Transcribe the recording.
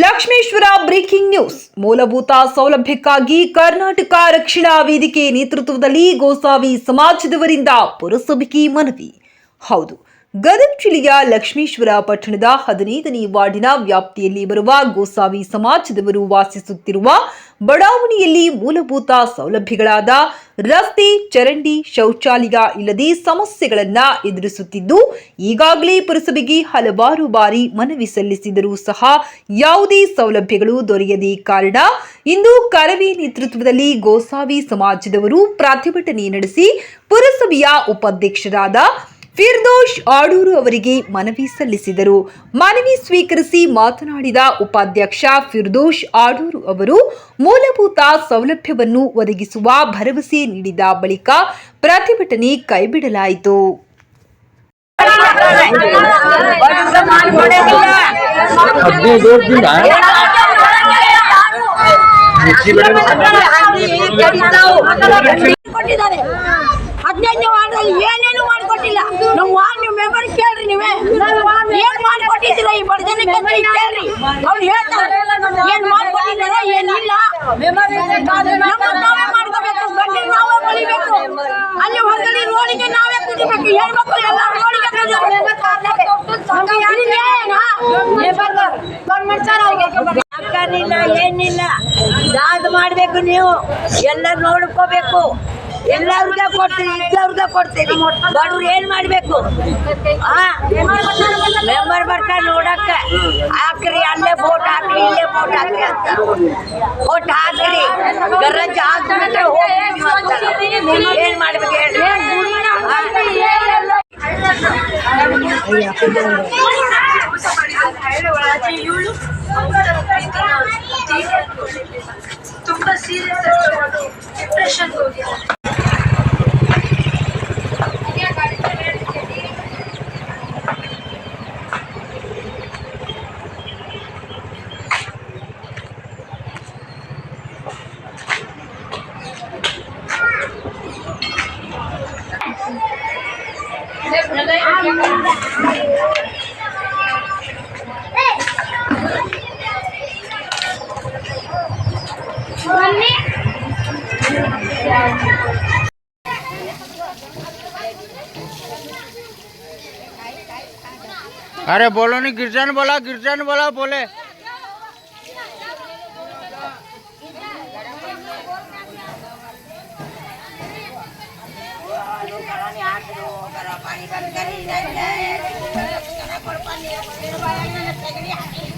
Lakshmeshwar breaking news. ಮೂಲಭೂತ ಸೌಲಭ್ಯಕ್ಕಾಗಿ ಕರ್ನಾಟಕ ರಕ್ಷಣಾ ವೇದಿಕೆ ನೇತೃತ್ವದಲ್ಲಿ ಗೋಸಾವಿ ಸಮಾಜದವರಿಂದ ಪುರಸಭೆಗೆ ಮನವಿ. ಹೌದು ಗದಗ ಜಿಲ್ಲೆಯ ಲಕ್ಷ್ಮೀಶ್ವರ ಪಟ್ಟಣದ ಹದಿನೈದನೇ ವಾರ್ಡಿನ ವ್ಯಾಪ್ತಿಯಲ್ಲಿ ಬರುವ ಗೋಸಾವಿ ಸಮಾಜದವರು ವಾಸಿಸುತ್ತಿರುವ ಬಡಾವಣೆಯಲ್ಲಿ ಮೂಲಭೂತ ಸೌಲಭ್ಯಗಳಾದ ರಸ್ತೆ, ಚರಂಡಿ, ಶೌಚಾಲಯ ಇಲ್ಲದೆ ಸಮಸ್ಯೆಗಳನ್ನ ಎದುರಿಸುತ್ತಿದ್ದು, ಈಗಾಗಲೇ ಪುರಸಭೆಗೆ ಹಲವಾರು ಬಾರಿ ಮನವಿ ಸಲ್ಲಿಸಿದರೂ ಸಹ ಯಾವುದೇ ಸೌಲಭ್ಯಗಳು ದೊರೆಯದೇ ಕಾರಣ ಇಂದು ಕರವಿ ನೇತೃತ್ವದಲ್ಲಿ ಗೋಸಾವಿ ಸಮಾಜದವರು ಪ್ರತಿಭಟನೆ ನಡೆಸಿ ಪುರಸಭೆಯ ಉಪಾಧ್ಯಕ್ಷರಾದ ಫಿರ್ದೋಷ್ ಆಡೂರು ಅವರಿಗೆ ಮನವಿ ಸಲ್ಲಿಸಿದರು ಮನವಿ ಸ್ವೀಕರಿಸಿ ಮಾತನಾಡಿದ ಉಪಾಧ್ಯಕ್ಷ ಫಿರ್ದೋಶ್ ಆಡೂರು ಅವರು ಮೂಲಭೂತ ಸೌಲಭ್ಯವನ್ನು ಒದಗಿಸುವ ಭರವಸೆ ನೀಡಿದ ಬಳಿಕ ಪ್ರತಿಭಟನೆ ಕೈಬಿಡಲಾಯಿತು ಹದಿನೈದನೇ ವಾರದಲ್ಲಿ ಏನೇನು ಮಾಡ್ಬೇಕು ನೀವು? ಎಲ್ಲ ನೋಡ್ಕೋಬೇಕು. ಎಲ್ಲವ್ರಿಗೆ ಕೊಡ್ತೀರಿ ಇದ್ದವ್ರಿಗೆ ಕೊಡ್ತೀರಿ. ಬಡವ್ರು ಏನ್ ಮಾಡ್ಬೇಕು? ಮೆಂಬರ್ ಬರ್ತಾರೆ ನೋಡಕ್ಕ. ಹಾಕ್ರಿ ಅಲ್ಲೇ ಬೋಟ್ ಹಾಕ್ರಿ ಇಲ್ಲೇ ಬೋಟ್ ಹಾಕ್ರಿ ಅಂತ. ಬೋಟ್ ಹಾಕ್ರಿ. ಗರಜ್ ಹಾಕ್ಬಿಟ್ರೆ. ಏನ್ ಮಾಡ್ಬೇಕು ಹೇಳ್ರಿ દર્શન કરું છું Thank you. અરે બોલો ને ગિરજાન બોલા ગિરજાન બોલા. બોલે પાણી બંધ કરી